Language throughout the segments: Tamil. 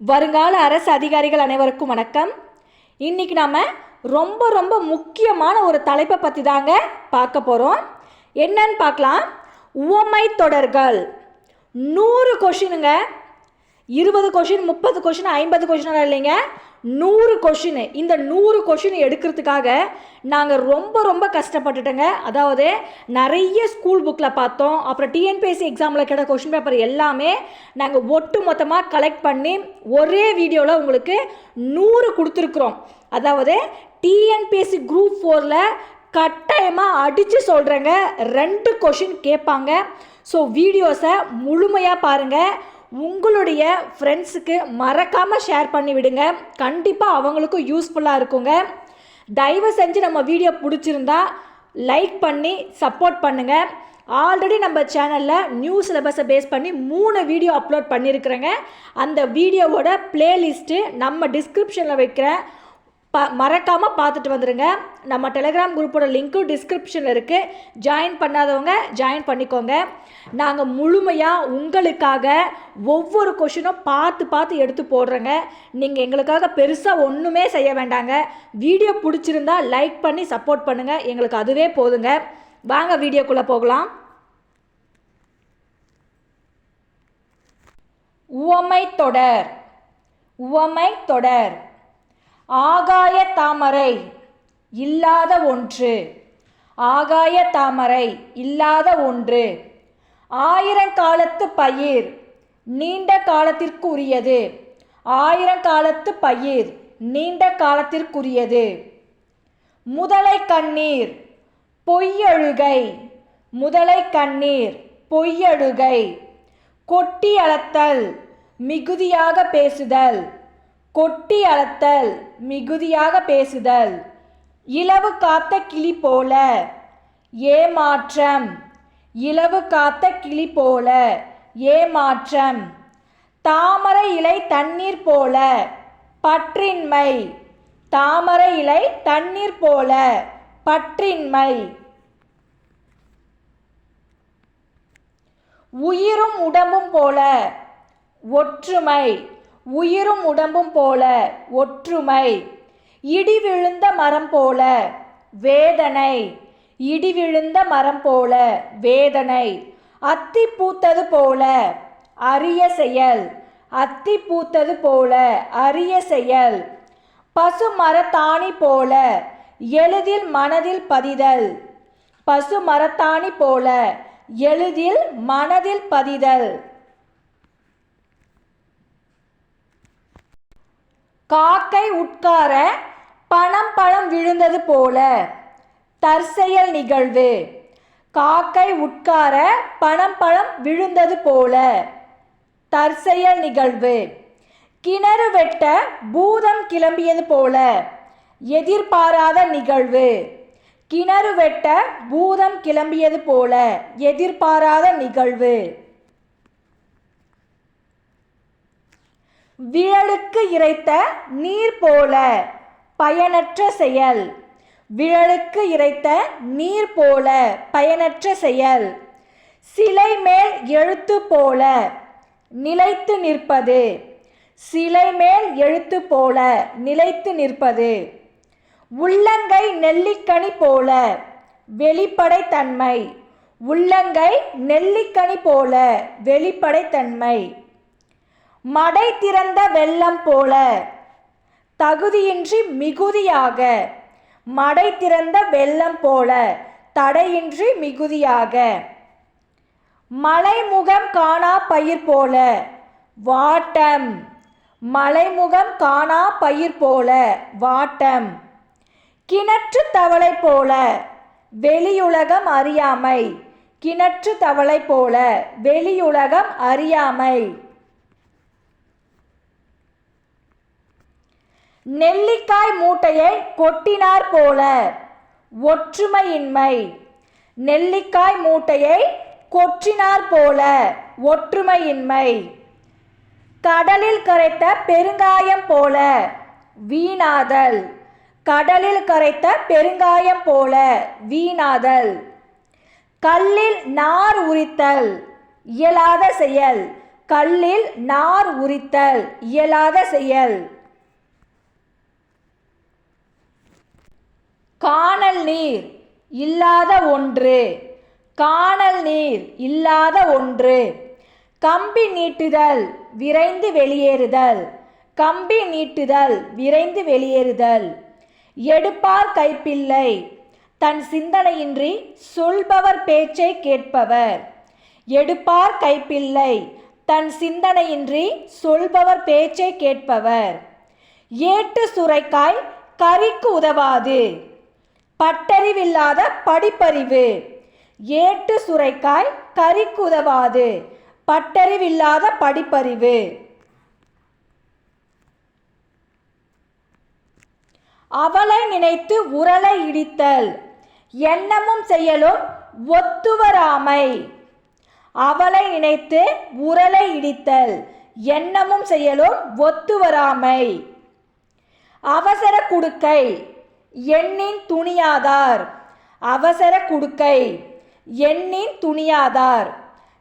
வருங்கால அரசு அதிகாரிகள் அனைவருக்கும் வணக்கம். இன்னைக்கு நாம் ரொம்ப ரொம்ப முக்கியமான ஒரு தலைப்பை பற்றி தாங்க பார்க்க போகிறோம் என்னன்னு பார்க்கலாம். உவமை தொடர்கள். நூறு கொஷினுங்க இருபது கொஷின் முப்பது கொஷின் ஐம்பது கொஷினாக இல்லைங்க. நூறு கொஷின். இந்த நூறு கொஷின் எடுக்கிறதுக்காக நாங்கள் ரொம்ப ரொம்ப கஷ்டப்பட்டுட்டோங்க. அதாவது நிறைய ஸ்கூல் புக்கில் பார்த்தோம். அப்புறம் டிஎன்பிஎஸ்சி எக்ஸாமில் கிட்ட கொஷின் பேப்பர் எல்லாமே நாங்கள் ஒட்டு மொத்தமாக கலெக்ட் பண்ணி ஒரே வீடியோவில் உங்களுக்கு நூறு கொடுத்துருக்குறோம். அதாவது டிஎன்பிஎஸ்சி குரூப் ஃபோரில் கட்டாயமாக அடித்து சொல்கிறேங்க ரெண்டு கொஷின் கேட்பாங்க. ஸோ வீடியோஸை முழுமையாக பாருங்கள் உங்களுடைய ஃப்ரெண்ட்ஸுக்கு மறக்காமல் ஷேர் பண்ணி விடுங்க. கண்டிப்பாக அவங்களுக்கும் யூஸ்ஃபுல்லாக இருக்குங்க. தயவு செஞ்சு நம்ம வீடியோ பிடிச்சிருந்தா லைக் பண்ணி சப்போர்ட் பண்ணுங்கள் ஆல்ரெடி நம்ம சேனலில் நியூ சிலபஸை பேஸ் பண்ணி மூணு வீடியோ அப்லோட் பண்ணியிருக்கிறேங்க அந்த வீடியோவோட பிளேலிஸ்ட்டு நம்ம டிஸ்கிரிப்ஷனில் வைக்கிறேன் ப மறக்காமல் பார்த்துட்டு வந்துடுங்க நம்ம டெலிகிராம் குரூப்போட லிங்க்கும் டிஸ்கிரிப்ஷனில் இருக்குது ஜாயின் பண்ணாதவங்க ஜாயின் பண்ணிக்கோங்க. நாங்கள் முழுமையாக உங்களுக்காக ஒவ்வொரு கொஷினும் பார்த்து பார்த்து எடுத்து போடுறோங்க. நீங்கள் எங்களுக்காக பெருசாக ஒன்றுமே செய்ய வேண்டாங்க. வீடியோ பிடிச்சிருந்தா லைக் பண்ணி சப்போர்ட் பண்ணுங்கள் எங்களுக்கு அதுவே போதுங்க. வாங்க வீடியோக்குள்ளே போகலாம். உவமை தொடர். உவமை தொடர். ஆகாய தாமரை இல்லாத ஒன்று. ஆகாய தாமரை இல்லாத ஒன்று. ஆயிரங்காலத்து பயிர் நீண்ட காலத்திற்குரியது. ஆயிரங்காலத்து பயிர் நீண்ட காலத்திற்குரியது. முதலை கண்ணீர் பொய்யழுகை. முதலை கண்ணீர் பொய்யழுகை. கொட்டி அளத்தல் மிகுதியாக பேசுதல். கொட்டி அளத்தல் மிகுதியாக பேசுதல். இலவு காத்த கிளி போல ஏமாற்றம். இலவு காத்த கிளி போல ஏமாற்றம். தாமரை இலை தண்ணீர் போல பற்றின்மை. தாமரை இலை தண்ணீர் போல பற்றின்மை. உயிரும் உடம்பும் போல ஒற்றுமை. உயிரும் உடம்பும் போல ஒற்றுமை. இடி விழுந்த மரம் போல வேதனை. இடி விழுந்த மரம் போல வேதனை. அத்தி பூத்தது போல அரிய செயல். அத்தி பூத்தது போல அரிய செயல். பசு மரத்தாணி போல எளிதில் மனதில் பதிதல். பசு மரத்தாணி போல எளிதில் மனதில் பதிதல். காக்கை உட்கார பணம் பழம் விழுந்தது போல தற்செயல் நிகழ்வு. காக்கை உட்கார பணம் பழம் விழுந்தது போல தற்செயல் நிகழ்வு. கிணறு வெட்ட பூதம் கிளம்பியது போல எதிர்பாராத நிகழ்வு. கிணறு வெட்ட பூதம் கிளம்பியது போல எதிர்பாராத நிகழ்வு. விழலுக்கு இறைத்த நீர் போல பயனற்ற செயல். விழலுக்கு இறைத்த நீர் போல பயனற்ற செயல். சிலை மேல் எழுத்து போல நிலைத்து நிற்பது. சிலை மேல் எழுத்து போல நிலைத்து நிற்பது. உள்ளங்கை நெல்லிக்கனி போல வெளிப்படைத்தன்மை உள்ளங்கை நெல்லிக்கனி போல வெளிப்படைத்தன்மை மடை திறந்த வெள்ளம் போல. தகுதியின்றி மிகுதியாக. மடை திறந்த வெள்ளம் போல தடையின்றி மிகுதியாக. மலைமுகம் காணா பயிர் போல வாட்டம். மலைமுகம் காணா பயிர் போல வாட்டம். கிணற்று தவளை போல வெளியுலகம் அறியாமை. கிணற்று தவளை போல வெளியுலகம் அறியாமை. நெல்லிக்காய் மூட்டையை கொட்டினார் போல. ஒற்றுமையின்மை. நெல்லிக்காய் மூட்டையை கொற்றினார் போல. ஒற்றுமையின்மை. கடலில் கரைத்த பெருங்காயம் போல. வீணாதல். கடலில் கரைத்த பெருங்காயம் போல. வீணாதல். கல்லில் நார் உரித்தல். இயலாத செயல். கல்லில் நார் உரித்தல். இயலாத செயல். காணல் நீர் இல்லாத ஒன்று. காணல் நீர் இல்லாத ஒன்று. கம்பி நீட்டுதல் விரைந்து வெளியேறுதல். கம்பி நீட்டுதல் விரைந்து வெளியேறுதல். எடுப்பார் கைப்பிள்ளை. தன் சிந்தனையின்றி சொல்பவர் பேச்சை கேட்பவர். எடுப்பார் கைப்பிள்ளை. தன் சிந்தனையின்றி சொல்பவர் பேச்சை கேட்பவர். ஏட்டு சுரைக்காய் கறிக்கு உதவாது. பட்டறிவில்லாத படிப்பறிவு. ஏட்டு சுரைக்காய் கறிக்கு உதவாது பட்டறிவில்லாத படிப்பறிவு. அவளை நினைத்து உரலை இடித்தல். எண்ணமும் செயலும் ஒத்துவராமை. அவளை நினைத்து உரலை இடித்தல். எண்ணமும் செயலும் ஒத்துவராமை. அவசர குடுக்கை. எண்ணின் துணியாதார். அவசர குடுக்கை. எண்ணின் துணியாதார்.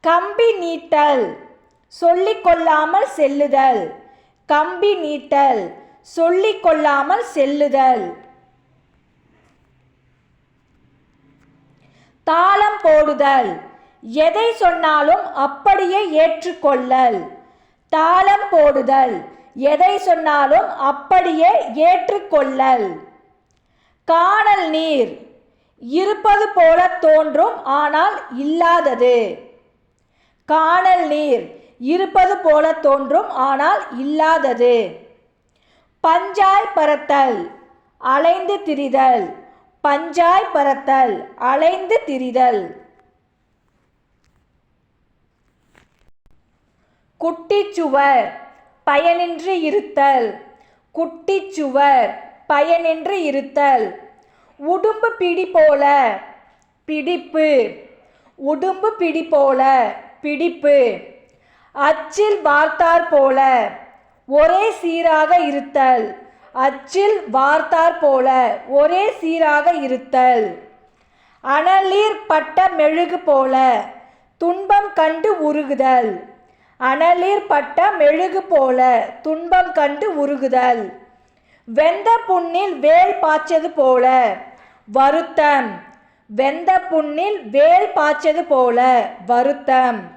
கம்பி நீட்டல். சொல்லிக்கொள்ளாமல் செல்லுதல். கம்பி நீட்டல். சொல்லிக்கொள்ளாமல் செல்லுதல். தாளம் போடுதல். எதை சொன்னாலும் அப்படியே ஏற்றுக்கொள்ளல். தாளம் போடுதல். எதை சொன்னாலும் அப்படியே ஏற்றுக்கொள்ளல். காணல் நீர். இருப்பது போல தோன்றும் ஆனால் இல்லாதது. காணல் நீர். இருப்பது போல தோன்றும் ஆனால் இல்லாதது. பஞ்சாய் பறத்தல். அலைந்து திரிதல். பஞ்சாய் பறத்தல். அலைந்து திரிதல். குட்டிச்சுவர். பயனின்றி இருத்தல். குட்டிச்சுவர். பயனின்றி இருத்தல். உடும்பு பிடி போல பிடிப்பு. உடும்பு பிடி போல பிடிப்பு. அச்சில் வார்த்தார் போல ஒரே சீராக இருத்தல். அச்சில் வார்த்தார் போல ஒரே சீராக இருத்தல். அனலீர் பட்ட மெழுகு போல துன்பம் கண்டு உருகுதல். அனலீர் பட்ட மெழுகு போல துன்பம் கண்டு உருகுதல். வெந்த புண்ணில் வேல் பாய்ச்சது போல. வருத்தம். வெந்த புண்ணில் வேல் பாய்ச்சது போல. வருத்தம்.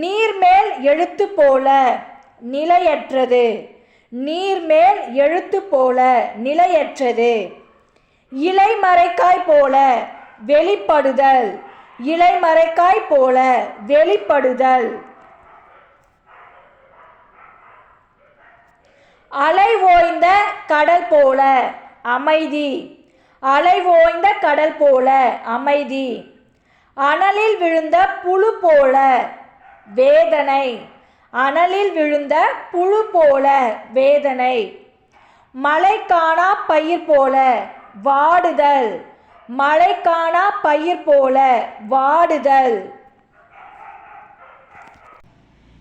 நீர்மேல் எழுத்து போல நிலையற்றது. நீர்மேல் எழுத்து போல நிலையற்றது. இலைமறைக்காய் போல வெளிப்படுதல். இலைமறைக்காய் போல வெளிப்படுதல். அலை ஓய்ந்த கடல் போல அமைதி. அலை ஓய்ந்த கடல் போல அமைதி. அனலில் விழுந்த புழு போல வேதனை. அனலில் விழுந்த புழு போல வேதனை. மழை காணா பயிர் போல வாடுதல். மழை காணா பயிர் போல வாடுதல்.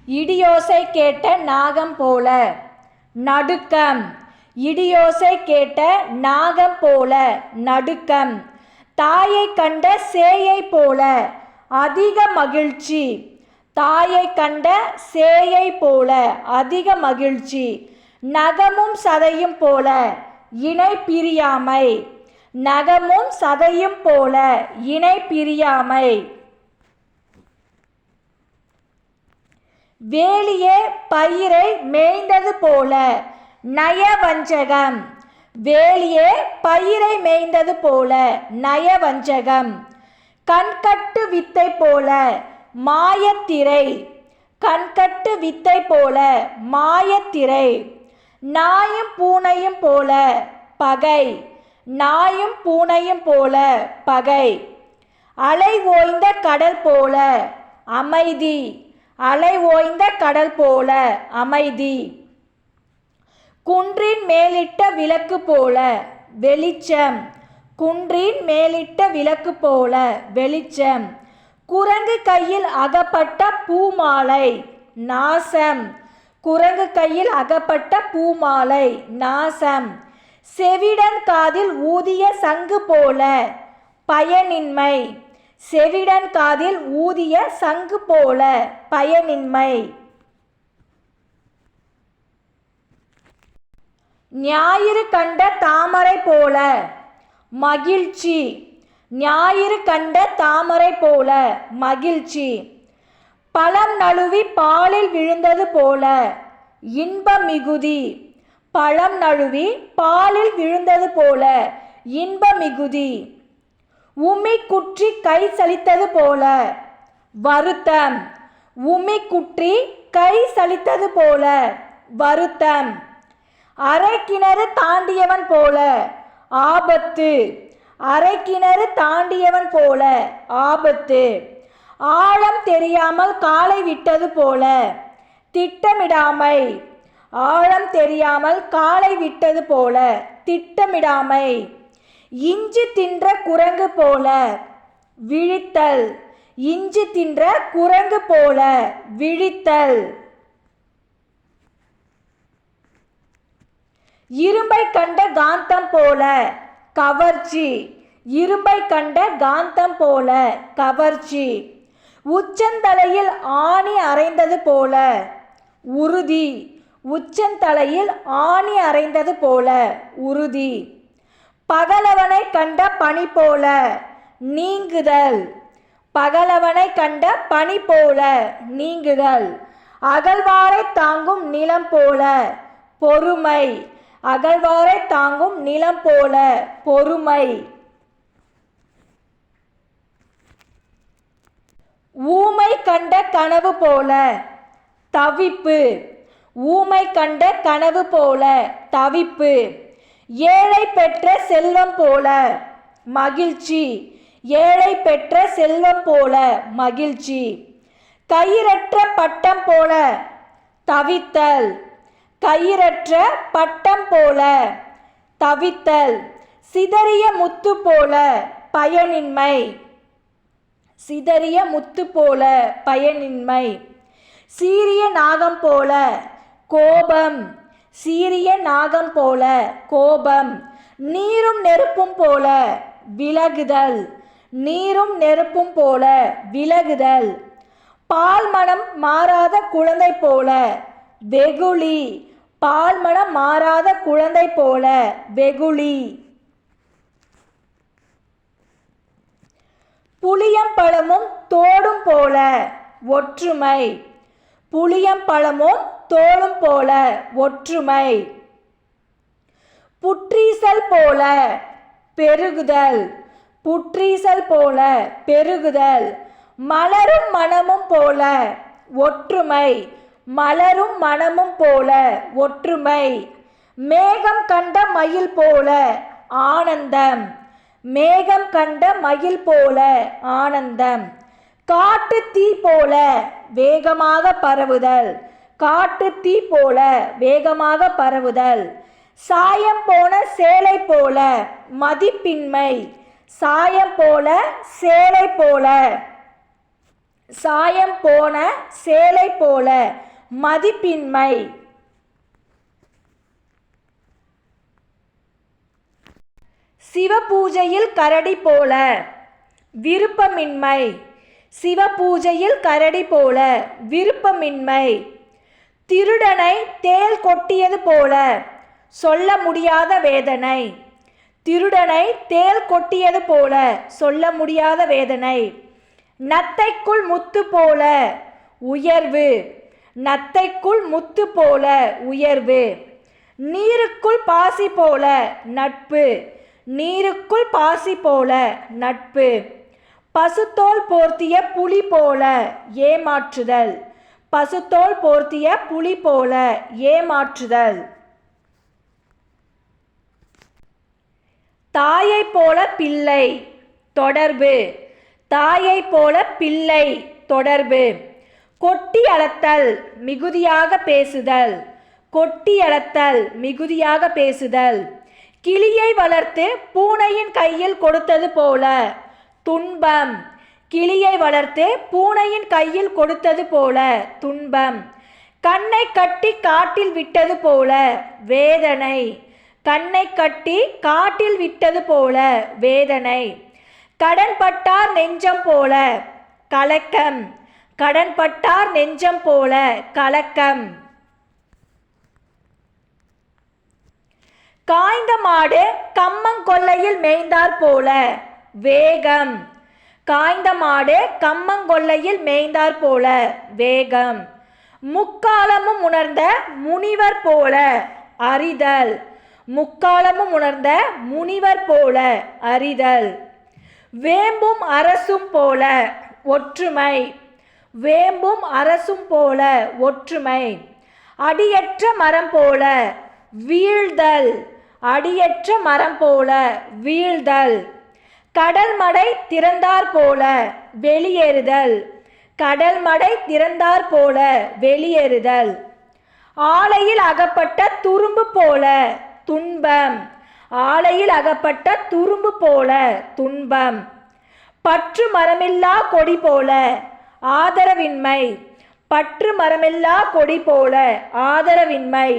இடியோசை கேட்ட நாகம் போல நடுக்கம். இடியோசை கேட்ட நாகம் போல நடுக்கம். தாயை கண்ட சேயை போல அதிக மகிழ்ச்சி. தாயை கண்ட சேயை போல அதிக மகிழ்ச்சி. நகமும் சதையும் போல இணை பிரியாமை. நகமும் சதையும் போல இணை பிரியாமை. வேலியே பயிரை மேய்ந்தது போல. நயவஞ்சகம். வேலியே பயிரை மேய்ந்தது போல. நயவஞ்சகம். கண்கட்டு வித்தை போல. மாயத்திரை. கண்கட்டு வித்தை போல. மாயத்திரை. நாயும் பூனையும் போல. பகை. நாயும் பூனையும் போல. பகை. அலை ஓய்ந்த கடல் போல. அமைதி. அலை ஓய்ந்த கடல் போல அமைதி. குன்றின் மேலிட்ட விளக்கு போல வெளிச்சம். குன்றின் மேலிட்ட விளக்கு போல வெளிச்சம். குரங்கு கையில் அகப்பட்ட பூமாலை நாசம். குரங்கு கையில் அகப்பட்ட பூமாலை நாசம். செவிடன் காதில் ஊதிய சங்கு போல பயனின்மை. செவிடன் காதில் ஊதிய சங்கு போல பயனின்மை. ஞாயிறு கண்ட தாமரை போல மகிழ்ச்சி. ஞாயிறு கண்ட தாமரை போல மகிழ்ச்சி. பழம் நழுவி பாலில் விழுந்தது போல இன்ப மிகுதி. பழம் நழுவி பாலில் விழுந்தது போல இன்ப மிகுதி. உமி குற்றி கை சலித்தது போல. வருத்தம். உமி குற்றி கை சலித்தது போல. வருத்தம். அரை கிணறு தாண்டியவன் போல. ஆபத்து. அரை கிணறு தாண்டியவன் போல. ஆபத்து. ஆழம் தெரியாமல் காலை விட்டது போல. திட்டமிடாமை. ஆழம் தெரியாமல் காலை விட்டது போல. திட்டமிடாமை. இஞ்சி தின்ற குரங்கு போல விழித்தல். இஞ்சி தின்ற குரங்கு போல விழித்தல். இரும்பை கண்ட காந்தம் போல கவர்ச்சி. இரும்பை கண்ட காந்தம் போல கவர்ச்சி. உச்சந்தலையில் ஆணி அரைந்தது போல உறுதி. உச்சந்தலையில் ஆணி அரைந்தது போல உறுதி. பகலவனை கண்ட பனி போல நீங்குதல். பகலவனை கண்ட பனி போல நீங்குதல். அகழ்வாரை தாங்கும் நிலம் போல பொறுமை. அகழ்வாரை தாங்கும் நிலம் போல பொறுமை. ஊமை கண்ட கனவு போல தவிப்பு. ஊமை கண்ட கனவு போல தவிப்பு. ஏழை பெற்ற செல்வம் போல மகிழ்ச்சி. ஏழை பெற்ற செல்வம் போல மகிழ்ச்சி. கயிறற்ற பட்டம் போல தவித்தல். கயிறற்ற பட்டம் போல தவித்தல். சிதறிய முத்து போல பயனின்மை. சிதறிய முத்து போல பயனின்மை. சீரிய நாகம் போல கோபம். சீரிய நாகம் போல கோபம் நீரும் நெருப்பும் போல விலகுதல் நீரும் நெருப்பும் போல விலகுதல். பால் மனம் மாறாத குழந்தை போல வெகுளி பால் மனம் மாறாத குழந்தை போல வெகுளி. புளியம்பழமும் தோடும் போல ஒற்றுமை. புளியம்பழமும் தோளும் போல ஒற்றுமை. புற்றீசல் போல பெருகுதல். புற்றீசல் போல பெருகுதல். மலரும் மனமும் போல ஒற்றுமை. மலரும் மனமும் போல ஒற்றுமை. மேகம் கண்ட மயில் போல ஆனந்தம். மேகம் கண்ட மயில் போல ஆனந்தம். காட்டு தீ போல வேகமாக பரவுதல். காட்டு தீ போல வேகமாக பரவுதல். சாயம் போன சேலை போல மதிப்பின்மை. சாயம் போல சேலை போல. சாயம் போன சேலை போல மதிப்பின்மை. சிவபூஜையில் கரடி போல விருப்பமின்மை. சிவபூஜையில் கரடி போல விருப்பமின்மை. திருடனை தேள் கொட்டியது போல. சொல்ல முடியாத வேதனை. திருடனை தேள் கொட்டியது போல சொல்ல முடியாத வேதனை. நத்தைக்குள் முத்து போல உயர்வு. நத்தைக்குள் முத்து போல உயர்வு. நீருக்குள் பாசி போல நட்பு. நீருக்குள் பாசி போல நட்பு. பசுத்தோல் போர்த்திய புலி போல ஏமாற்றுதல். பசுத்தோல் போர்த்திய புலி போல ஏமாற்றுதல். தாயை போல பிள்ளை தொடர்பு. தாயை போல பிள்ளை தொடர்பு. கொட்டி அளத்தல் மிகுதியாக பேசுதல். கொட்டி அளத்தல் மிகுதியாக பேசுதல். கிளியை வளர்த்து பூனையின் கையில் கொடுத்தது போல. துன்பம். கிளியை வளர்த்து பூனையின் கையில் கொடுத்தது போல துன்பம். கண்ணை கட்டி காட்டில் விட்டது போல வேதனை. கண்ணை கட்டி காட்டில் விட்டது போல வேதனை. கடன்பட்டார் நெஞ்சம் போல கலக்கம். கடன்பட்டார் நெஞ்சம் போல கலக்கம். காய்ந்த மாடு கம்மங்கொல்லையில் மேய்ந்தார் போல வேகம். காய்ந்த மாடு கம்மங்கொல்லையில் மேய்ந்தாற் போல. வேகம். முக்காலமும் உணர்ந்த முனிவர் போல அறிதல். முக்காலமும் உணர்ந்த முனிவர் போல அறிதல். வேம்பும் அரசும் போல ஒற்றுமை. வேம்பும் அரசும் போல ஒற்றுமை. அடியற்ற மரம் போல வீழ்தல். அடியற்ற மரம் போல வீழ்தல். கடல் மடை போல வெளியேறுதல். கடல் மடை போல வெளியேறுதல். ஆலையில் அகப்பட்ட துரும்பு போல துன்பம். ஆலையில் அகப்பட்ட துரும்பு போல துன்பம். பற்று மரமில்லா கொடி போல ஆதரவின்மை. பற்று மரமில்லா கொடி போல ஆதரவின்மை.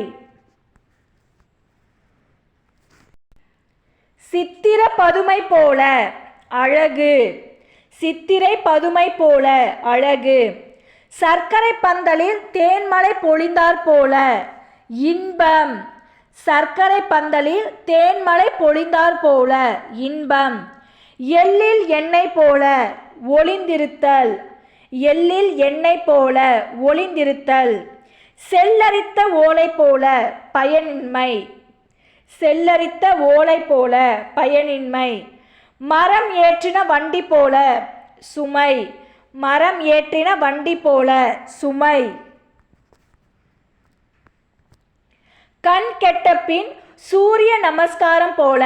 சித்திர பதுமை போல அழகு. சித்திரை பதுமை போல அழகு. சர்க்கரை பந்தலில் தேன்மலை பொழிந்தாற் போல இன்பம். சர்க்கரை பந்தலில் தேன்மலை பொழிந்தாற் போல இன்பம். எள்ளில் எண்ணெய் போல ஒளிந்திருத்தல். எள்ளில் எண்ணெய் போல ஒளிந்திருத்தல். செல்லரித்த ஓலை போல பயன்மை. செல்லரித்த ஓலை போல பயனின்மை. மரம் ஏற்றின வண்டி போல சுமை. மரம் ஏற்றின வண்டி போல சுமை. கண் கெட்ட பின் சூரிய நமஸ்காரம் போல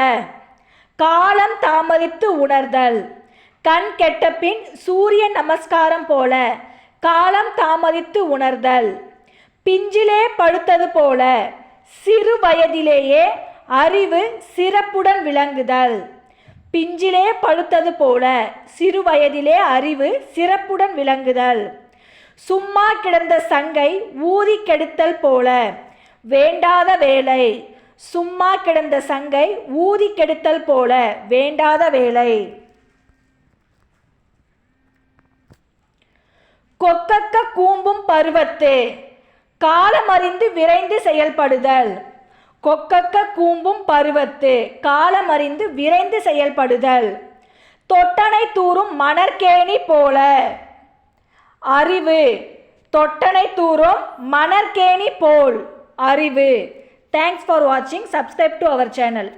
காலம் தாமதித்து உணர்தல். கண் கெட்ட பின் சூரிய நமஸ்காரம் போல காலம் தாமதித்து உணர்தல். பிஞ்சிலே படுத்தது போல சிறு வயதிலேயே அறிவு சிறப்புடன் விளங்குதல். பிஞ்சிலே பழுத்தது போல சிறு வயதிலே அறிவு சிறப்புடன் விளங்குதல். சும்மா கிடந்த சங்கை ஊதி கெடுத்தல் போல வேண்டாத வேலை. சும்மா கிடந்த சங்கை ஊதி கெடுத்தல் போல வேண்டாத வேலை. கொக்கக்க கூம்பும் பருவத்து. காலமறிந்து விரைந்து செயல்படுதல். கொக்கக்க கூம்பும் பருவத்து காலமறிந்து விரைந்து செயல்படுதல். தொட்டனை தூரும் மணற்கேணி போல. அறிவு. தொட்டனை தூரும் மணற்கேணி போல். அறிவு. தேங்க்ஸ் ஃபார் வாட்சிங் சப்ஸ்கிரைப் டு அவர் சேனல்